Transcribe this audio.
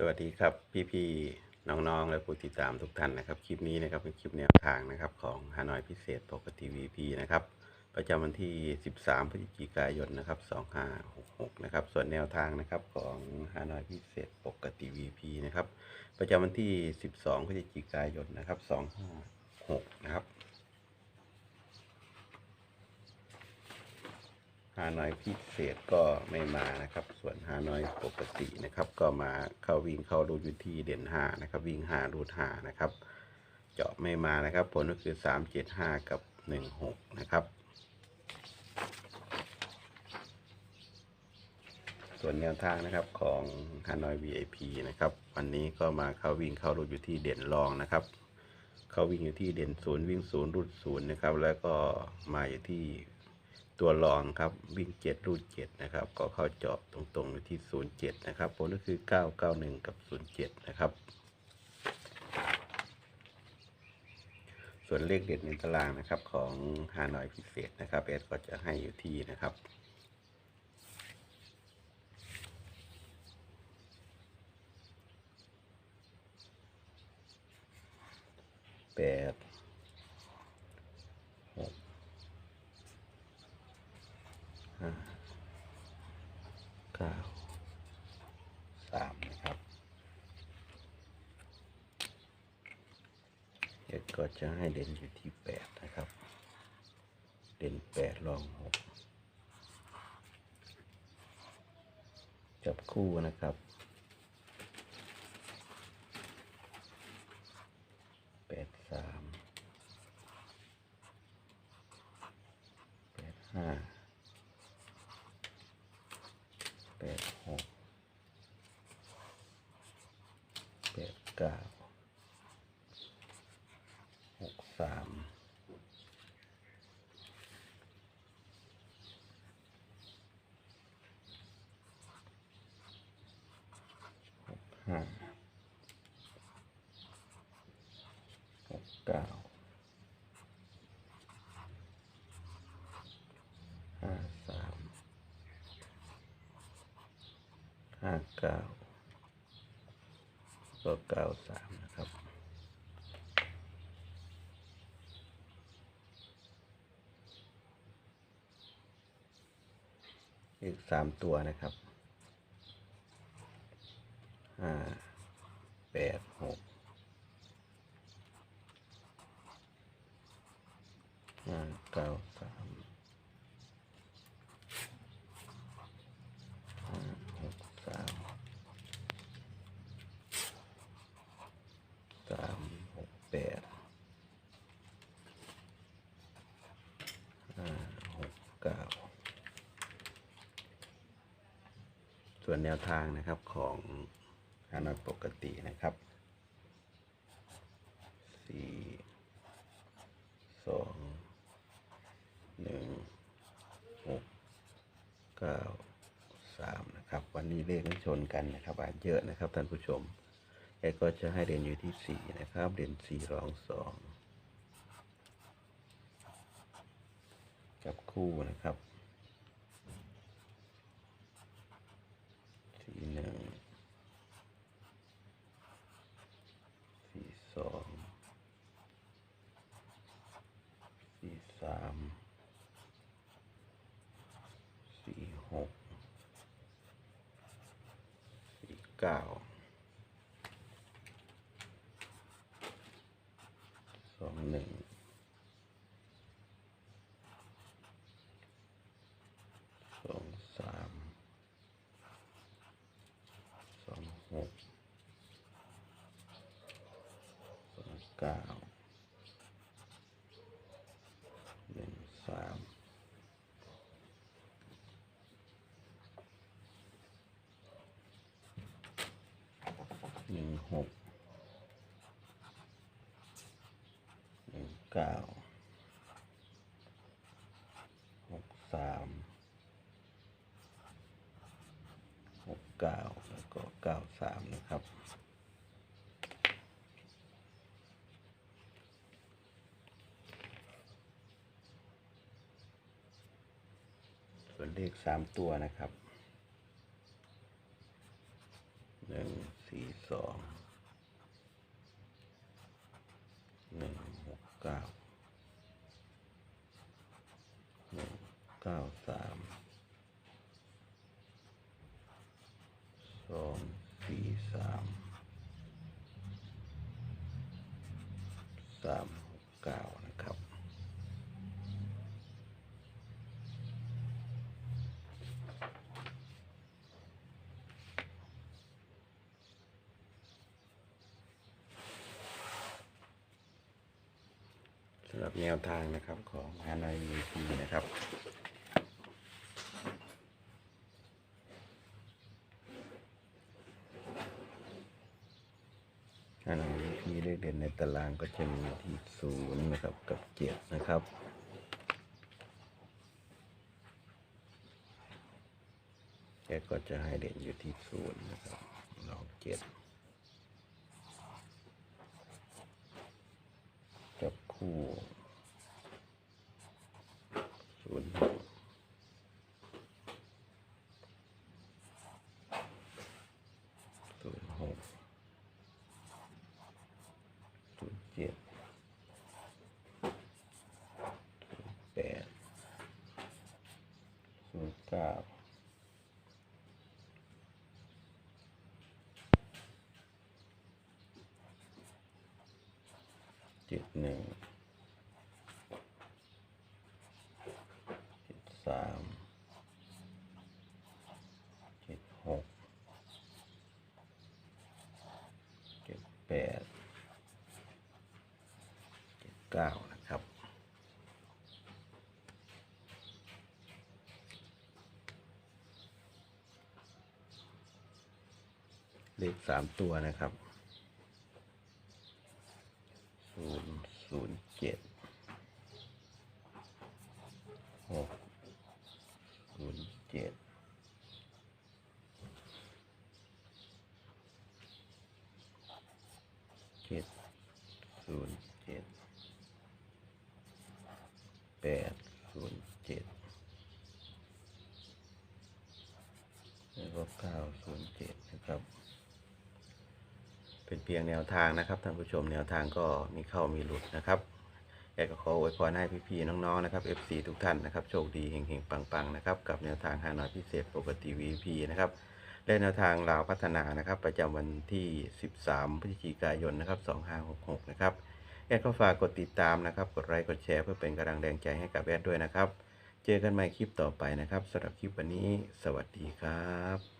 สวัสดีครับพี่ๆน้องๆ และผู้ติดตามทุกท่านนะครับ คลิปนี้นะครับเป็นคลิปแนวทางนะครับของฮานอยพิเศษปกติ VP นะครับประจำวันที่ 13 พฤศจิกายนนะครับ 2566 นะครับ ส่วนแนวทางนะครับของฮานอยพิเศษปกติ VP นะครับ ประจำวันที่ 12 พฤศจิกายนนะครับ 256 นะครับ ฮานอยพิเศษก็ไม่มานะครับ ส่วนฮานอยปกตินะครับ ก็มาเข้าวิ่งเข้ารูดอยู่ที่เด่นห้านะครับ วิ่งห้ารูดห้านะครับ เจาะไม่มานะครับ ผลก็คือสามเจ็ดห้ากับหนึ่งหกนะครับ ส่วนแนวทางนะครับของฮานอย VIP นะครับ วันนี้ก็มาเข้าวิ่งเข้ารูดอยู่ที่เด่นรองนะครับ เข้าวิ่งอยู่ที่เด่นศูนย์วิ่งศูนย์รูดศูนย์นะครับ แล้วก็มาอยู่ที่ ตัวรองครับวิ่งเจ็ดรูดเจ็ดนะครับ ก็เข้าเจาะตรงๆอยู่ที่ศูนย์เจ็ดนะครับผลก็คือเก้าเก้าหนึ่งกับศูนย์เจ็ดนะครับ ส่วนเลขเด็ดในตารางนะครับของฮานอยพิเศษนะครับเอสก็จะให้อยู่ที่นะครับแปดหกห้า เก้าสามนะครับเด็กก็จะให้เด่นอยู่ที่แปดนะครับ เด่นแปดรองหกจับคู่นะครับแปดสามแปดห้าแป ดหกแปดเก้าหกสามหกห้าหกเก้าห้าสาม ห้าเก้าก็เก้าสามนะครับอีกสามตัวนะครับห้าแปดหกห้าเก้าสามห้าหกสามสามหกแปดห้าหกเก้า ส่วนแนวทางนะครับของฮานอยปกตินะครับสี่สองหนึ่งหกเก้าสามนะครับ วันนี้เลขไม่ชนกันนะครับอ่านเยอะนะครับท่านผู้ชมแกก็จะให้เด่นอยู่ที่สี่นะครับเด่นสี่รองสองจับคู่นะครับสี่หนึ่งสี่สอง สี่สามสี่หกสี่ เก้าสองหนึ่งสองสามสองหกสองเก้า หนึ่งสาม หนึ่งหกหนึ่งเก้าหกสามหกเก้าแล้วก็เก้าสามนะครับส่วนเลขสามตัวนะครับหนึ่ง สี่สองหนึ่งหกเก้าหนึ่งเก้าสามสองสี่สามสามหกเก้านะครับ สำหรับ แนวทางนะครับของฮานอยวีพีนะครับ ฮานอยวีพีเลขเด่นในตารางก็จะมีที่ศูนย์นะครับกับเจ็ดนะครับแกก็จะให้เด่นอยู่ที่ศูนย์นะครับลองเจ็ด จับคู่ศูนย์หกศูนย์หกศูนย์เจ็ดศูนย์แปดศูนย์เก้า เจ็ดหนึ่งเจ็ดสามเจ็ดหกเจ็ดแปดเจ็ดเก้านะครับเลขสามตัวนะครับ ศูนย์ศูนย์เจ็ดหกศูนย์เจ็ดเจ็ดศูนย์เจ็ดแปดศูนย์เจ็ดแล้วก็เก้าศูนย์เจ็ดนะครับ เพียงแนวทางนะครับท่านผู้ชมแนวทางก็มีเข้ามีหลุดนะครับอยากจะขออวยพรให้พี่ๆน้องๆนะครับ FC ทุกท่านนะครับโชคดีเฮงๆปังๆนะครับกับแนวทางฮานอยพิเศษปกติ VP นะครับและแนวทางลาวพัฒนานะครับประจำวันที่ 13 พฤศจิกายนนะครับ2566 นะครับแอดก็ฝากกดติดตามนะครับ กดไลค์กดแชร์เพื่อเป็นกำลังแรงใจให้กับแอดด้วยนะครับ เจอกันใหม่คลิปต่อไปนะครับสำหรับคลิปวันนี้ สวัสดีครับ